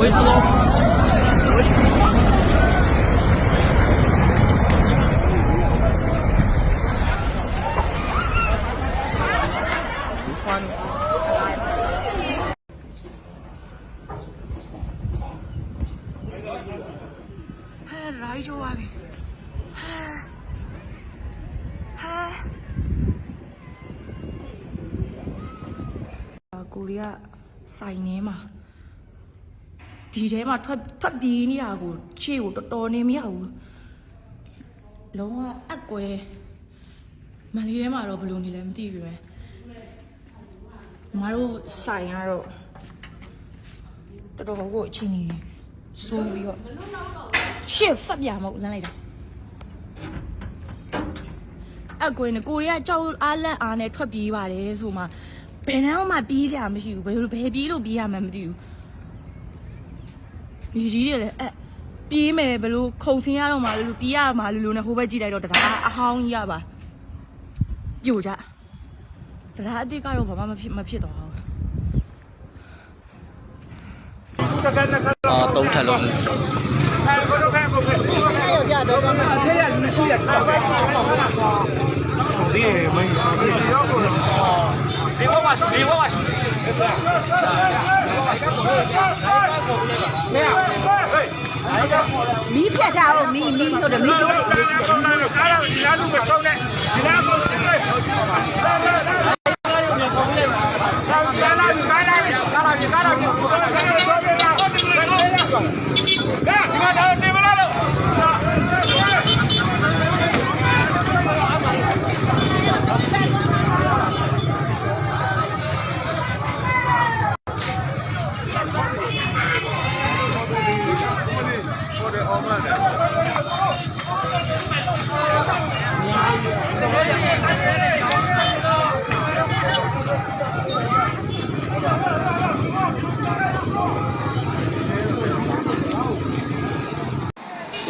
ဝေးတော့ฟันဟဲရိုင်းကြွားပြီဟဲဟဲကိုရီးယားဆိုင်နေမှာ ဒီထဲမှာထွက်ထွက်ပြေးနေတာကိုခြေကိုတော်တော်နေမရဘူးလုံးဝအက်ကွဲမန်လေးထဲမှာတော့ဘယ်လိုနေလဲမသိဘူးပဲမတို့ဆိုင်ကတော့တော်တော်ကိုအချင်းကြီးစိုးပြီးတော့ရှစ်ဖတ်ပြမဟုတ်လမ်းလိုက်တာအကွင်းကိုရီးယားကြောက်အားလန့်အားနဲ့ထွက်ပြေးပါတယ်ဆိုမှဘယ်နှမ်းမှပြေးကြမရှိဘူးဘယ်လိုဘယ်ပြေးလို့ပြေးရမှန်းမသိဘူး ဒီကြီးတွေလည်းအဲ့ပြေးမယ်ဘယ်လိုခုံဆင်းရတော့မှလို့ပြေးရမှာလို့လို့နဲ့ဟိုဘက်ကြည့်လိုက်တော့တရားအဟောင်းကြီးရပါပြိုကြတရားအစ်စ်ကတော့ဘာမှမဖြစ်မဖြစ်တော့ဘူးအာသုံးထက်လုံးမီးပြ တ်တာဟုတ်မီးမီးဆိုတော့မီးတို့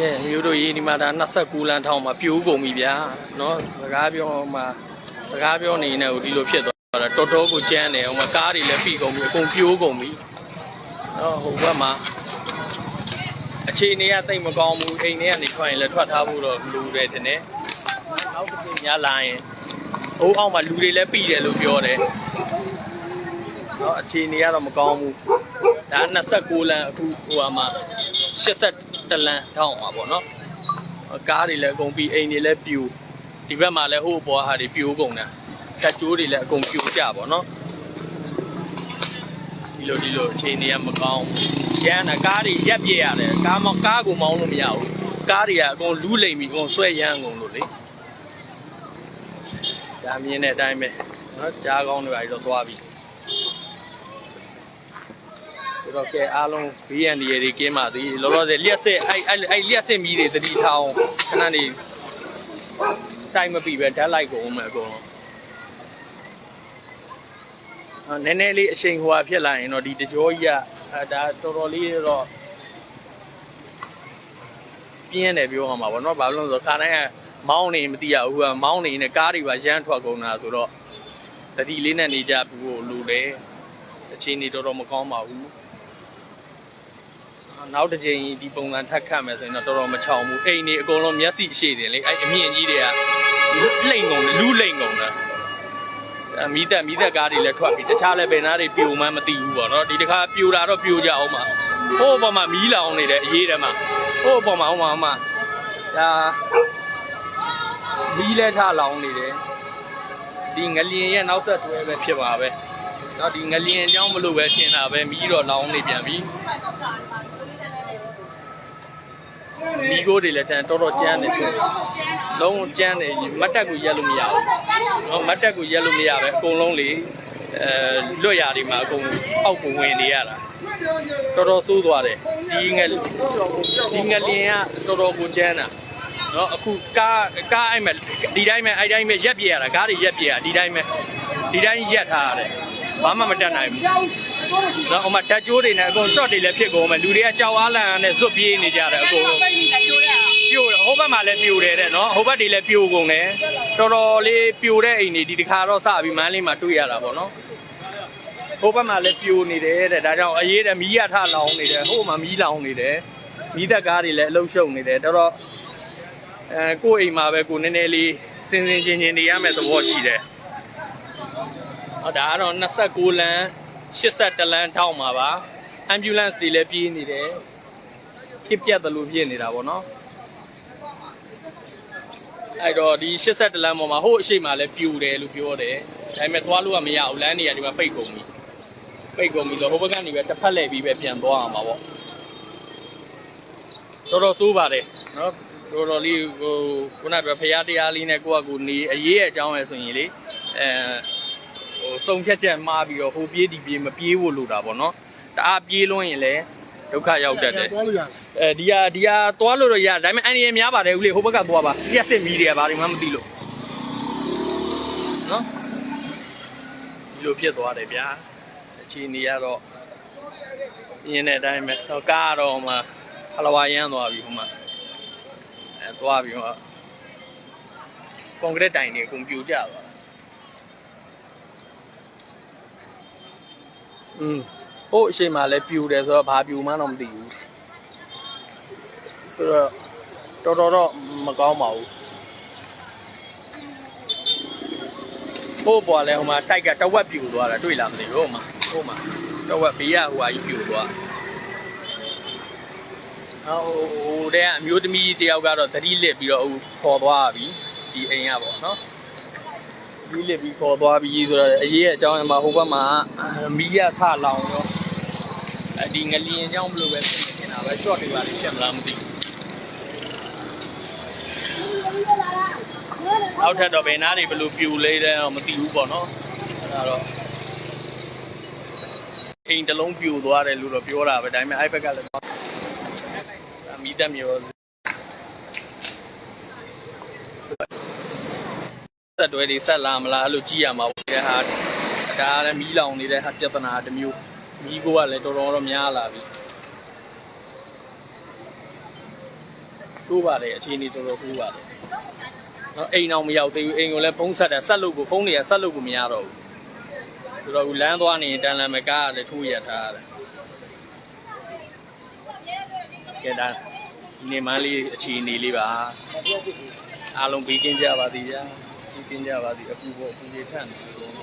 ကဲမျိုးတို့ရေးဒီမှာဒါ29လမ်းထောင်းမှာပြိုးကုန်ပြီဗျာเนาะစကားပြောမှာစကားပြောနေနေကိုဒီလိုဖြစ်သွားတာတော်တော်ကိုကြမ်းတယ်ဟိုမှာကားတွေလည်းပြီးကုန်ပြီအကုန်ပြိုးကုန်ပြီเนาะဟိုဘက်မှာအခြေအနေကတိတ်မကောင်းဘူးအိမ်ထဲကနေထွက်ရင်လည်းထွက်ထားဖို့တော့လူတယ်တင်တယ်နောက်တစ်ချိန်များလာရင်ဟိုအောက်မှာလူတွေလည်းပြီးတယ်လို့ပြောတယ်เนาะအခြေအနေကတော့မကောင်းဘူးဒါ29လမ်းအခုဟိုမှာ80 တလမ်းထောင်းမှာပေါ့နော်ကားတွေလည်းအကုန်ပြီးအိမ်တွေလည်းပြူဒီဘက်မှာလည်းဟိုးပေါ်ဟာတွေပြိုးကုန်တာကတ်ကျိုးတွေလည်းအကုန်ပြိုးကြပေါ့နော်ဒီလိုဒီလိုအခြေအနေကမကောင်းဘူးရမ်းတာကားတွေရက်ပြည့်ရတယ်ကားမကားကိုမောင်းလို့မရဘူးကားတွေကအကုန်လူးလိမ်ပြီးအကုန်ဆွဲရမ်းကုန်လို့လေဒါမြင်တဲ့အတိုင်းပဲနော်ကြားကောင်းတွေပါတော့သွားပြီ ဆိုတော့ကဲအားလုံးဘေးရန်ဒီတွေကင်းပါသည်လောလောဆယ်လျှက်စစ်အဲ့အဲ့အဲ့လျှက်စစ်မီးတွေတတိထောင်းခဏနေတိုင်းမပြီပဲဓာတ်လိုက်ကုန်မယ်အကုန်လုံးအာနည်းနည်းလေးအချိန်ဟိုဟာဖြစ်လာရင်တော့ဒီတကြောကြီးကအဲဒါတော်တော်လေးတော့ပြင်းတယ်ပြောရမှာပေါ့နော်ဘာလို့လဲဆိုတော့ခါတိုင်းကမောင်းနေမသိရဘူးကမောင်းနေနဲ့ကားတွေပါရမ်းထွက်ကုန်တာဆိုတော့တတိလေးနဲ့နေကြဘူးလို့လူတယ်အချိန်နေတော်တော်မကောင်းပါဘူး နောက်တစ်ချိန်ဒီပုံစံထပ်ခတ်မယ်ဆိုရင်တော့တော်တော်မချောင်ဘူးအိမ်နေအကုန်လုံးမျက်စိအရှိတယ်လေအဲ့အမြင့်ကြီးတွေကလိမ့်ကုန်တယ်လူးလိမ့်ကုန်တာအမီးသက်မီးသက်ကားတွေလည်းထွက်ပြီတခြားလည်းဘယ်နာတွေပြိုမှန်းမသိဘူးပေါ့နော်ဒီတစ်ခါပြိုတာတော့ပြိုကြအောင်ပါဟိုးပေါ်မှာမီးလောင်နေတယ်အေးတယ်မှာဟိုးပေါ်မှာဟိုမှာဟိုမှာဒါမီးလဲထားလောင်နေတယ်ဒီငလျင်ရဲ့နောက်ဆက်တွဲပဲဖြစ်ပါပဲတော့ဒီငလျင်အကြောင်းမလို့ပဲရှင်းတာပဲမီးတော့လောင်နေပြန်ပြီ မီးခိုးတွေလည်းတန်တော်တော်ကျန်းနေပြီလုံးဝကျန်းနေမတ်တက်ကိုရက်လို့မရဘူးနော်မတ်တက်ကိုရက်လို့မရပဲအကုန်လုံးလေအဲလွတ်ရာတွေမှာအကုန်အောက်ကိုဝင်နေရတာတော်တော်ဆိုးသွားတယ်ဒီငက်ဒီငက်လင်းကတော်တော်ကိုကျန်းတာနော်အခုကားကားအဲ့မဲ့ဒီတိုင်းမဲ့အဲ့တိုင်းမဲ့ရက်ပြရတာကားတွေရက်ပြရဒီတိုင်းမဲ့ဒီတိုင်းရက်ထားရတယ် ဘာမှမတက်နိုင်ဘူးနော်ဟိုမှာဓာတ်ကြိုးတွေနဲ့အကုန် short တွေလည်းဖြစ်ကုန်မယ်လူတွေကကြောက်အားလန့်အားနဲ့ဇွတ်ပြေးနေကြတယ်အကုန်လုံးပြိုတယ်ဟိုဘက်မှာလည်းပြိုတယ်တဲ့နော်ဟိုဘက်တွေလည်းပြိုကုန်တယ်တော်တော်လေးပြိုတဲ့အိမ်တွေဒီတစ်ခါတော့စပြီးမန်းလေးမှာတွေ့ရတာပေါ့နော်ဟိုဘက်မှာလည်းပြိုနေတယ်တဲ့ဒါကြောင့်အရေးတဲ့မီးရထလောင်နေတယ်ဟိုမှာမီးလောင်နေတယ်မီးသက်ကားတွေလည်းအလုံးရှုံနေတယ်တော်တော်အဲကိုယ့်အိမ်မှာပဲကိုနည်းနည်းလေးစင်စင်ချင်းချင်းနေရမယ့်သဘောရှိတယ် ဟောဒါကတော့29လမ်း82လမ်းထောက်မှာပါ ambulance တွေလည်းပြေးနေတယ်ဖြစ်ပြတ်တယ်လို့ပြေးနေတာပေါ့နော်အဲ့တော့ဒီ82လမ်းပေါ်မှာဟိုအရှိမလည်းပြူတယ်လို့ပြောတယ်ဒါပေမဲ့သွားလို့ကမရဘူးလမ်းတွေကဒီမှာပိတ်ကုန်ပြီပိတ်ကုန်ပြီဆိုဟိုဘက်ကနေပဲတစ်ဖက်လှည့်ပြီးပဲပြန်သွားအောင်ပါပေါ့တော်တော်ဆိုးပါတယ်နော်တော်တော်လေးဟိုခုနကဖရားတရားလေးနဲ့ကိုယ့်အကူနေအရေးရဲ့အကြောင်းပဲဆိုရင်လေအဲ ဟိုစုံဖြတ်ချက်မှားပြီးတော့ဟိုပြေးဒီပြေးမပြေးဖို့လိုတာပေါ့နော်တအားပြေးလွန်းရင်လည်းဒုက္ခရောက်တတ်တယ်သွားလို့ရတယ်အဲဒီဟာဒီဟာသွားလို့တော့ရဒါပေမဲ့အန်ရများပါတယ်ဦးလေးဟိုဘက်ကသွားပါပြက်စစ်မီးတွေကဘာတွေမှမသိလို့နော်ဒီလိုဖြစ်သွားတယ်ဗျာအခြေအနေကတော့ရင်းတဲ့အတိုင်းပဲတော့ကားတော့မှဟလဝါရမ်းသွားပြီဟိုမှာအဲသွားပြီဟိုကွန်ကရစ်တိုင်တွေအကုန်ပြိုကျသွား อืมဟိုအရှိန်မှာလည်းပြိုတယ်ဆိုတော့ဘာပြိုမှတော့မသိဘူးဆိုတော့တော်တော်တော့မကောင်းပါဘူးဟိုပေါ်လဲဟိုမှာတိုက်ကတဝက်ပြူသွားတာတွေ့လားမသိဘူးဟိုမှာဟိုမှာတဝက်ဘေးကဟိုဟာကြီးပြူသွားဟိုဟိုတဲ့အမျိုးသမီးတယောက်ကတော့သတိလစ်ပြီးတော့ဟိုခေါ်သွားပြီဒီအိမ်ကပေါ့နော် သတိလစ်ပြီးခေါ်သွားပြီဆိုတော့အရေးအကြောင်းအမှာဟိုဘက်မှာမီးရထလောင်ရောအဲဒီငလျင်ကြောင့်မလို့ပဲဖြစ်နေတာပဲ short တွေပါလိမ့်ဖြစ်မလားမသိဘူးနောက်ထပ်တော့ဘယ်နားတွေဘယ်လိုပြူလဲတဲ့တော့မသိဘူးပေါ့နော်အဲ့ဒါတော့အိမ်တစ်လုံးပြူသွားတယ်လို့တော့ပြောတာပဲဒါပေမဲ့အဲ့ဘက်ကလည်းဒါမီးတက်မျိုး သက်တွဲတွေဆက်လာမလားအဲ့လိုကြည့်ရမှာပေါ့တဲ့ဟာဒါကလည်းမီးလောင်နေတဲ့ဟာပြဿနာတစ်မျိုးမီးကိုကလည်းတော်တော်တော့များလာပြီစိုးပါတယ်အခြေအနေတော်တော်စိုးပါတယ်နော်အိမ်အောင်မရောက်သေးဘူးအိမ်ကိုလည်းဖုံးဆက်တယ်ဆက်လို့ကိုဖုန်းတွေကဆက်လို့ကိုမရတော့ဘူးဆိုတော့လမ်းသွားနေတန်လန်မကားရတယ်ထိုးရထားရတယ်ကဲဒါဒီနေ့မှလေးအခြေအနေလေးပါအားလုံးပြီးကင်းကြပါသည်ဗျာ ပြီးကင်းကြပါသည်အခုပေါ့အခုလေးထပ်နေလို့